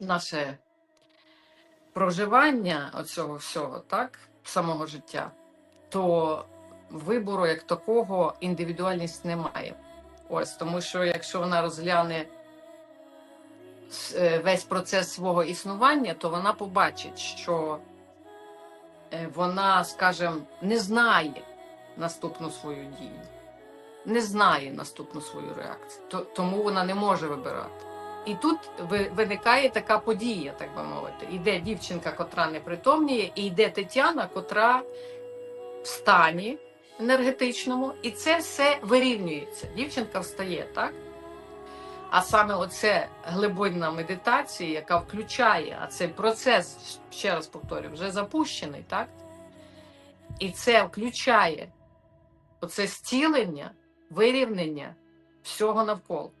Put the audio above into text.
наше проживання оцього всього, так, самого життя, то вибору як такого індивідуальність немає. Ось тому, що якщо вона розгляне е, весь процес свого існування, то вона побачить, що е, вона, скажімо, не знає наступну свою дію, не знає наступну свою реакцію, тому вона не може вибирати. І тут виникає така подія, так би мовити. Іде дівчинка, котра непритомніє, і йде Тетяна, котра в стані енергетичному, і це все вирівнюється. Дівчинка встає, так? А саме оце глибинна медитація, яка включає, а цей процес, ще раз повторю, вже запущений, так? І це включає оце стілення, вирівнення всього навколо.